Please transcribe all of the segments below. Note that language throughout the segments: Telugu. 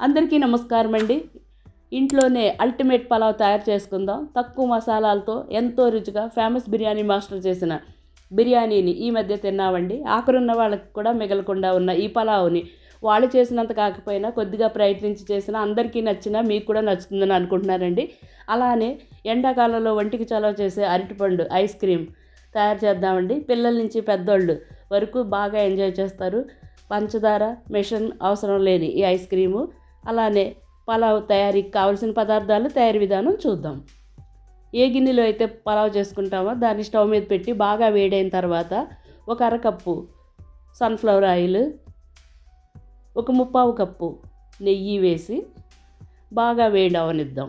అందరికీ నమస్కారం అండి. ఇంట్లోనే అల్టిమేట్ పలావ్ తయారు చేసుకుందాం. తక్కువ మసాలాలతో ఎంతో రుచిగా ఫేమస్ బిర్యానీ మాస్టర్ చేసిన బిర్యానీని ఈ మధ్య తిన్నామండి. ఆఖరున్న వాళ్ళకి కూడా మిగలకుండా ఉన్న ఈ పలావ్ని వాళ్ళు చేసినంత కాకపోయినా కొద్దిగా ప్రయత్నించి చేసిన అందరికీ నచ్చినా మీకు కూడా నచ్చుతుందని అనుకుంటున్నారండి. అలానే ఎండాకాలంలో ఒంటికి చలవ చేసే అరటిపండు ఐస్ క్రీమ్ తయారు చేద్దామండి. పిల్లల నుంచి పెద్దోళ్ళు వరకు బాగా ఎంజాయ్ చేస్తారు. పంచదార మిషన్ అవసరం లేని ఈ ఐస్ క్రీము అలానే పలావ్ తయారీకి కావలసిన పదార్థాలు తయారీ విధానం చూద్దాం. ఏ గిన్నెలో అయితే పలావ్ చేసుకుంటామో దాన్ని స్టవ్ మీద పెట్టి బాగా వేడైన తర్వాత ఒక అరకప్పు సన్ఫ్లవర్ ఆయిల్ ఒక ముప్పావు కప్పు నెయ్యి వేసి బాగా వేడి అవనిద్దాం.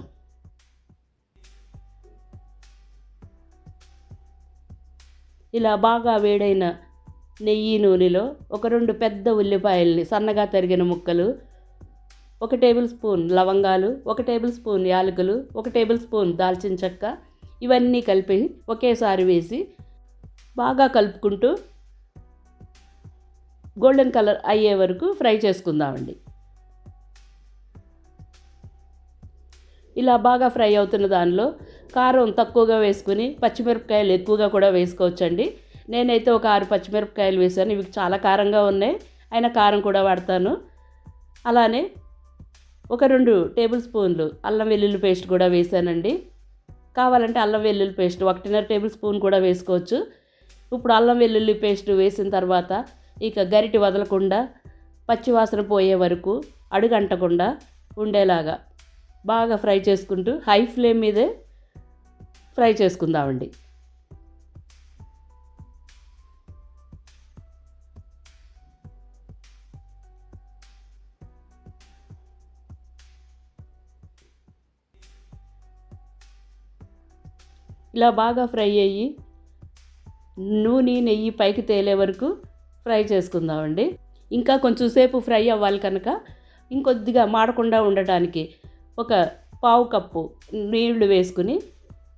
ఇలా బాగా వేడైన నెయ్యి నూనెలో ఒక రెండు పెద్ద ఉల్లిపాయల్ని సన్నగా తరిగిన ముక్కలు ఒక టేబుల్ స్పూన్ లవంగాలు ఒక టేబుల్ స్పూన్ యాలకులు ఒక టేబుల్ స్పూన్ దాల్చిన చెక్క ఇవన్నీ కలిపి ఒకేసారి వేసి బాగా కలుపుకుంటూ గోల్డెన్ కలర్ అయ్యే వరకు ఫ్రై చేసుకుందామండి. ఇలా బాగా ఫ్రై అవుతున్న దానిలో కారం తక్కువగా వేసుకుని పచ్చిమిరపకాయలు ఎక్కువగా కూడా వేసుకోవచ్చండి. నేనైతే ఒక ఆరు పచ్చిమిరపకాయలు వేసాను. ఇవి చాలా కారంగా ఉన్నాయి. అయినా కారం కూడా వాడతాను. అలానే ఒక రెండు టేబుల్ స్పూన్లు అల్లం వెల్లుల్లి పేస్ట్ కూడా వేసానండి. కావాలంటే అల్లం వెల్లుల్లి పేస్ట్ ఒకటిన్నర టేబుల్ స్పూన్ కూడా వేసుకోవచ్చు. ఇప్పుడు అల్లం వెల్లుల్లి పేస్ట్ వేసిన తర్వాత ఇక గరిటి వదలకుండా పచ్చివాసన పోయే వరకు అడుగంటకుండా ఉండేలాగా బాగా ఫ్రై చేసుకుంటూ హై ఫ్లేమ్ మీదే ఫ్రై చేసుకుందామండి. ఇలా బాగా ఫ్రై అయ్యి నూనె నెయ్యి పైకి తేలే వరకు ఫ్రై చేసుకుందామండి. ఇంకా కొంచెం సేపు ఫ్రై అవ్వాలి కనుక ఇంకొద్దిగా మాడకుండా ఉండటానికి ఒక పావు కప్పు నీళ్ళు వేసుకుని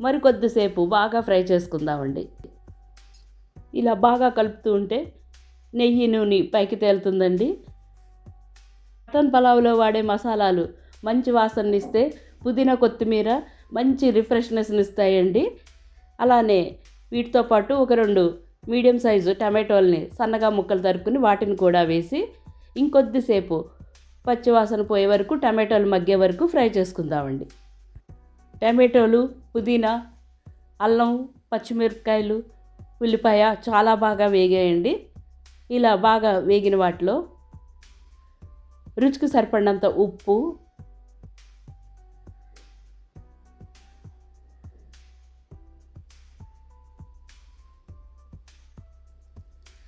మరికొద్దిసేపు బాగా ఫ్రై చేసుకుందామండి. ఇలా బాగా కలుపుతూ ఉంటే నెయ్యి నూనె పైకి తేలుతుందండి. మటన్ పలావ్లో వాడే మసాలాలు మంచి వాసననిస్తే పుదీనా కొత్తిమీర మంచి రిఫ్రెష్నెస్ని ఇస్తాయండి. అలానే వీటితో పాటు ఒక రెండు మీడియం సైజు టమాటోల్ని సన్నగా ముక్కలు తరుక్కుని వాటిని కూడా వేసి ఇంకొద్దిసేపు పచ్చివాసన పోయే వరకు టమాటోలు మగ్గే వరకు ఫ్రై చేసుకుందామండి. టమాటోలు పుదీనా అల్లం పచ్చిమిరపకాయలు ఉల్లిపాయ చాలా బాగా వేగాయండి. ఇలా బాగా వేగిన వాటిలో రుచికి సరిపడినంత ఉప్పు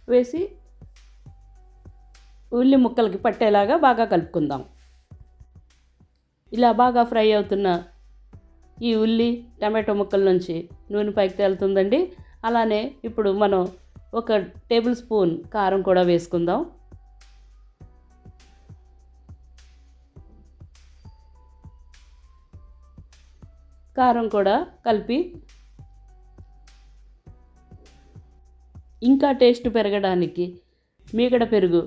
వేసి ఉల్లి ముక్కలకి పట్టేలాగా బాగా కలుపుకుందాం. ఇలా బాగా ఫ్రై అవుతున్న ఈ ఉల్లి టమాటో ముక్కల నుంచి నూనె పైకి తేలుతుందండి. అలానే ఇప్పుడు మనం ఒక టేబుల్ స్పూన్ కారం కూడా వేసుకుందాం. కారం కూడా కలిపి ఇంకా టేస్ట్ పెరగడానికి మీగడ పెరుగు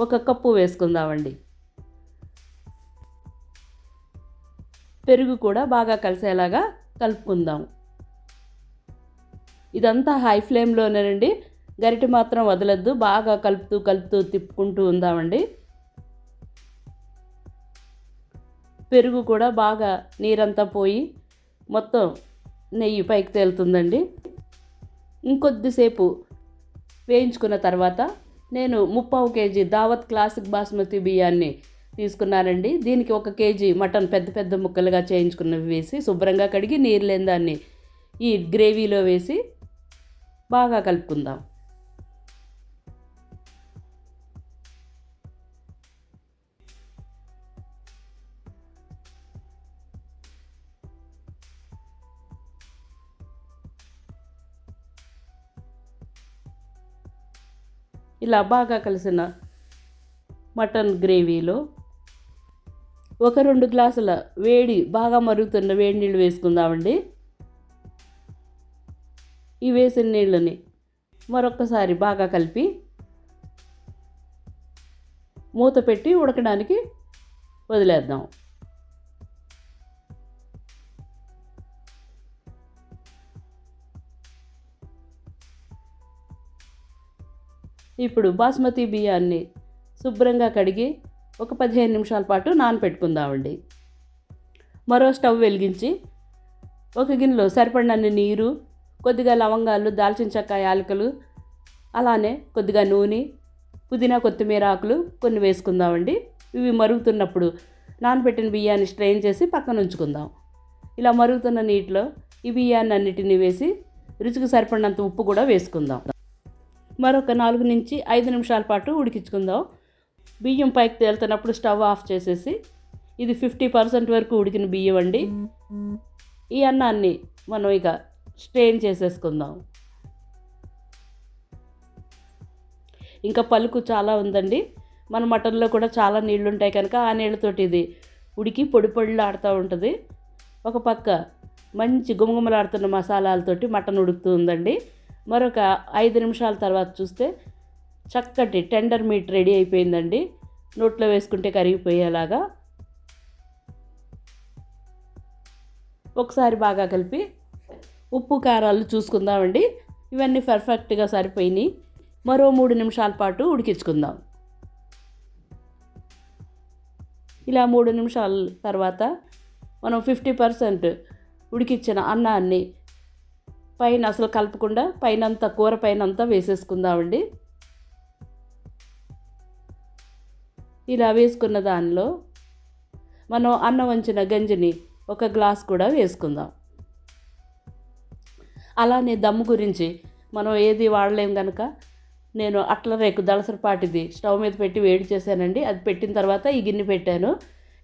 ఒక కప్పు వేసుకుందామండి పెరుగు కూడా బాగా కలిసేలాగా కలుపుకుందాం. ఇదంతా హై ఫ్లేమ్లోనేనండి గరిటె మాత్రం వదలద్దు. బాగా కలుపుతూ కలుపుతూ తిప్పుకుంటూ ఉందామండి. పెరుగు కూడా బాగా నీరంతా పోయి మొత్తం నెయ్యి పైకి తేలుతుందండి. ఇంకొద్దిసేపు వేయించుకున్న తర్వాత నేను ముప్పావు కేజీ దావత్ క్లాసిక్ బాస్మతి బియ్యాన్ని తీసుకున్నానండి. దీనికి ఒక కేజీ మటన్ పెద్ద పెద్ద ముక్కలుగా చేయించుకున్నవి వేసి శుభ్రంగా కడిగి నీరు లేని దాన్ని ఈ గ్రేవీలో వేసి బాగా కలుపుకుందాం. ఇలా బాగా కలిసిన మటన్ గ్రేవీలో ఒక రెండు గ్లాసుల వేడి బాగా మరుగుతున్న వేడి నీళ్ళు వేసుకుందామండి. ఈ వేసిన నీళ్ళని మరొకసారి బాగా కలిపి మూత పెట్టి ఉడకడానికి వదిలేద్దాం. ఇప్పుడు బాస్మతి బియ్యాన్ని శుభ్రంగా కడిగి ఒక పదిహేను నిమిషాల పాటు నానపెట్టుకుందామండి. మరో స్టవ్ వెలిగించి ఒక గిన్నెలో సరిపడినన్ని నీరు కొద్దిగా లవంగాలు దాల్చిన చెక్క యాలకులు అలానే కొద్దిగా నూనె పుదీనా కొత్తిమీర ఆకులు కొన్ని వేసుకుందామండి. ఇవి మరుగుతున్నప్పుడు నానబెట్టిన బియ్యాన్ని స్ట్రెయిన్ చేసి పక్కన ఉంచుకుందాం. ఇలా మరుగుతున్న నీటిలో ఈ బియ్యాన్ని అన్నిటినీ వేసి రుచికి సరిపడినంత ఉప్పు కూడా వేసుకుందాం. మరొక నాలుగు నుంచి ఐదు నిమిషాల పాటు ఉడికించుకుందాం. బియ్యం పైకి తేలుతున్నప్పుడు స్టవ్ ఆఫ్ చేసేసి ఇది ఫిఫ్టీ పర్సెంట్ వరకు ఉడికిన బియ్యం అండి. ఈ అన్నాన్ని మనం ఇక స్ట్రెయిన్ చేసేసుకుందాం. ఇంకా పలుకు చాలా ఉందండి. మన మటన్లో కూడా చాలా నీళ్ళు ఉంటాయి కనుక ఆ నీళ్ళతోటి ఇది ఉడికి పొడి పొడిలు ఆడుతూ ఉంటుంది. ఒక పక్క మంచి గుమగుమలాడుతున్న మసాలాలతోటి మటన్ ఉడుకుతూ ఉందండి. మరొక ఐదు నిమిషాల తర్వాత చూస్తే చక్కటి టెండర్ మీట్ రెడీ అయిపోయిందండి. నోట్లో వేసుకుంటే కరిగిపోయేలాగా. ఒకసారి బాగా కలిపి ఉప్పు కారాలు చూసుకుందామండి. ఇవన్నీ పర్ఫెక్ట్గా సరిపోయినాయి. మరో మూడు నిమిషాల పాటు ఉడికించుకుందాం. ఇలా మూడు నిమిషాల తర్వాత మనం ఫిఫ్టీ పర్సెంట్ ఉడికిచ్చిన అన్నాన్ని పైన అసలు కలపకుండా పైన అంతా కూర పైన అంతా వేసేసుకుందామండి. ఇలా వేసుకున్న దానిలో మనం అన్నం వంచిన గంజిని ఒక గ్లాస్ కూడా వేసుకుందాం. అలానే దమ్ము గురించి మనం ఏది వాడలేం కనుక నేను అట్ల రేకు దళసరపాటిది స్టవ్ మీద పెట్టి వేడి చేశానండి. అది పెట్టిన తర్వాత ఈ గిన్నె పెట్టాను.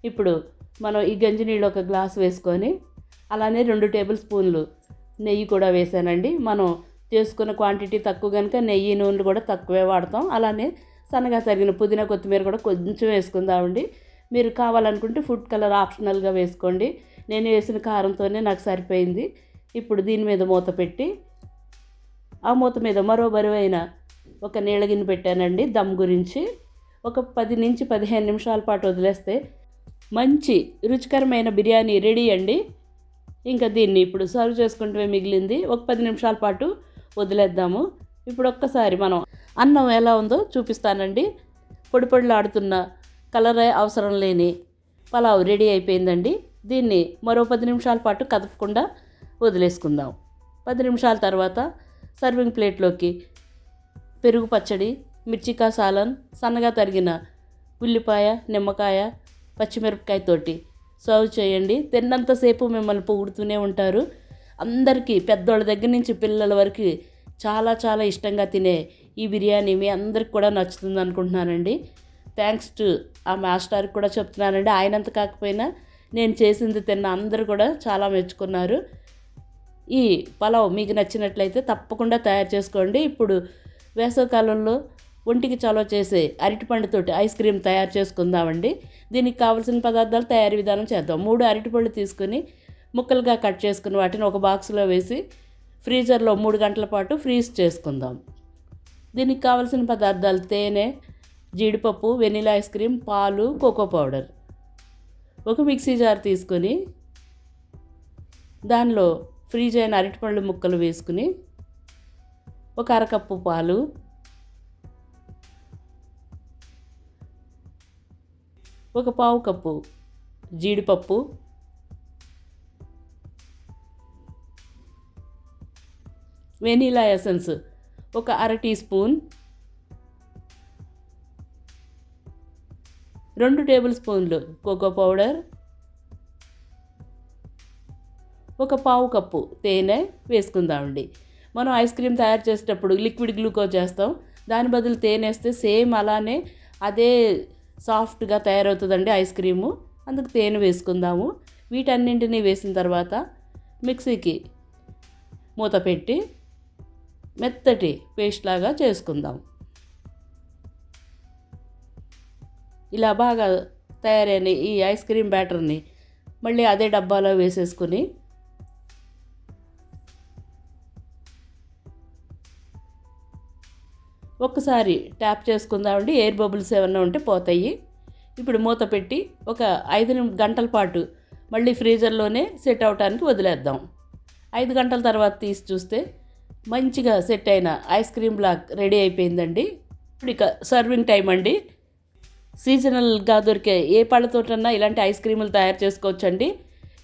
ఇప్పుడు మనం ఈ గంజి నీళ్ళు ఒక గ్లాస్ వేసుకొని అలానే రెండు టేబుల్ స్పూన్లు నెయ్యి కూడా వేసానండి. మనం చేసుకున్న క్వాంటిటీ తక్కువ కనుక నెయ్యి నూనెలు కూడా తక్కువే వాడతాం. అలానే సన్నగా తరిగిన పుదీనా కొత్తిమీర కూడా కొంచెం వేసుకుందామండి. మీరు కావాలనుకుంటే ఫుడ్ కలర్ ఆప్షనల్గా వేసుకోండి. నేను వేసిన కారంతోనే నాకు సరిపోయింది. ఇప్పుడు దీని మీద మూత పెట్టి ఆ మూత మీద మరో బరువైన ఒక నీళ్ళగిన్ని పెట్టానండి దమ్ గురించి. ఒక పది నుంచి పదిహేను నిమిషాల పాటు వదిలేస్తే మంచి రుచికరమైన బిర్యానీ రెడీ అండి. ఇంకా దీన్ని ఇప్పుడు సర్వ్ చేసుకుంటే మిగిలింది. ఒక పది నిమిషాల పాటు వదిలేద్దాము. ఇప్పుడు ఒక్కసారి మనం అన్నం ఎలా ఉందో చూపిస్తానండి. పొడి పొడిలాడుతున్న కలర్ అవసరం లేని పలావ్ రెడీ అయిపోయిందండి. దీన్ని మరో పది నిమిషాల పాటు కదపకుండా వదిలేసుకుందాం. పది నిమిషాల తర్వాత సర్వింగ్ ప్లేట్లోకి పెరుగు పచ్చడి మిర్చికా సాలన్ సన్నగా తరిగిన ఉల్లిపాయ నిమ్మకాయ పచ్చిమిరపకాయతోటి సర్వ్ చేయండి. తిన్నంతసేపు మిమ్మల్ని పొగుడుతూనే ఉంటారు. అందరికీ పెద్దోళ్ళ దగ్గర నుంచి పిల్లల వరకు చాలా చాలా ఇష్టంగా తినే ఈ బిర్యానీ మీ అందరికి కూడా నచ్చుతుంది అనుకుంటున్నానండి. థ్యాంక్స్ టు ఆ మాస్టర్కి కూడా చెప్తున్నానండి ఆయనంత కాకపోయినా నేను చేసింది తిన్న అందరూ కూడా చాలా మెచ్చుకున్నారు. ఈ పలావ్ మీకు నచ్చినట్లయితే తప్పకుండా తయారు చేసుకోండి. ఇప్పుడు వేసవికాలంలో ఒంటికి చలవ చేసే అరటిపండుతోటి ఐస్ క్రీమ్ తయారు చేసుకుందామండి. దీనికి కావాల్సిన పదార్థాలు తయారీ విధానం చేద్దాం. మూడు అరటిపళ్ళు తీసుకుని ముక్కలుగా కట్ చేసుకుని వాటిని ఒక బాక్స్లో వేసి ఫ్రీజర్లో మూడు గంటల పాటు ఫ్రీజ్ చేసుకుందాం. దీనికి కావలసిన పదార్థాలు తేనె జీడిపప్పు వెనిలా ఐస్ క్రీమ్ పాలు కోకో పౌడర్. ఒక మిక్సీ జార్ తీసుకొని దానిలో ఫ్రీజ్ అయిన అరటిపళ్ళు ముక్కలు వేసుకుని ఒక అరకప్పు పాలు ఒక పావు కప్పు జీడిపప్పు వెనీలా ఎసెన్స్ ఒక అర టీ స్పూన్ రెండు టేబుల్ స్పూన్లు కోకో పౌడర్ ఒక పావు కప్పు తేనె వేసుకుందామండి. మనం ఐస్ క్రీమ్ తయారు చేసేటప్పుడు లిక్విడ్ గ్లూకోజ్ చేస్తాం. దాని బదులు తేనె వేస్తే సేమ్ అలానే అదే సాఫ్ట్గా తయారవుతుందండి ఐస్ క్రీము. అందుకు తేనె వేసుకుందాము. వీటన్నింటినీ వేసిన తర్వాత మిక్సీకి మూత పెట్టి మెత్తటి పేస్ట్ లాగా చేసుకుందాం. ఇలా బాగా తయారైన ఈ ఐస్ క్రీమ్ బ్యాటర్ని మళ్ళీ అదే డబ్బాలో వేసేసుకుని ఒక్కసారి ట్యాప్ చేసుకుందామండి ఎయిర్ బబుల్స్ ఏమన్నా ఉంటే పోతాయి. ఇప్పుడు మూత పెట్టి ఒక ఐదు గంటల పాటు మళ్ళీ ఫ్రీజర్లోనే సెట్ అవడానికి వదిలేద్దాం. ఐదు గంటల తర్వాత తీసి చూస్తే మంచిగా సెట్ అయిన ఐస్ క్రీమ్ బ్లాక్ రెడీ అయిపోయిందండి. ఇప్పుడు ఇక సర్వింగ్ టైం అండి. సీజనల్గా దొరికే ఏ పళ్ళతోటన్నా ఇలాంటి ఐస్ క్రీములు తయారు చేసుకోవచ్చండి.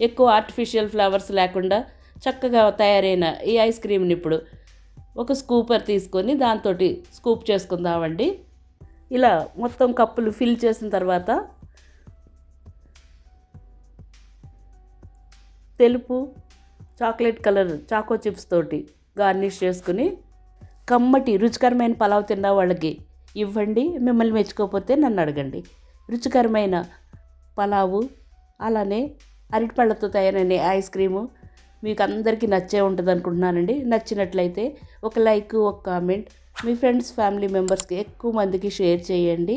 ఎక్కువ ఆర్టిఫిషియల్ ఫ్లవర్స్ లేకుండా చక్కగా తయారైన ఈ ఐస్ క్రీమ్ని ఇప్పుడు ఒక స్కూపర్ తీసుకొని దాంతో స్కూప్ చేసుకుందామండి. ఇలా మొత్తం కప్పులు ఫిల్ చేసిన తర్వాత తెలుపు చాక్లెట్ కలర్ చాకో చిప్స్ తోటి గార్నిష్ చేసుకుని కమ్మటి రుచికరమైన పలావ్ తిన్న వాళ్ళకి ఇవ్వండి. మిమ్మల్ని మెచ్చుకోకపోతే నన్ను అడగండి. రుచికరమైన పలావు అలానే అరటిపళ్ళతో తయారైన ఐస్ క్రీము మీకు అందరికీ నచ్చే ఉంటుంది అనుకుంటున్నానండి నచ్చినట్లయితే ఒక లైక్ ఒక కామెంట్ మీ ఫ్రెండ్స్ ఫ్యామిలీ మెంబర్స్కి ఎక్కువ మందికి షేర్ చేయండి.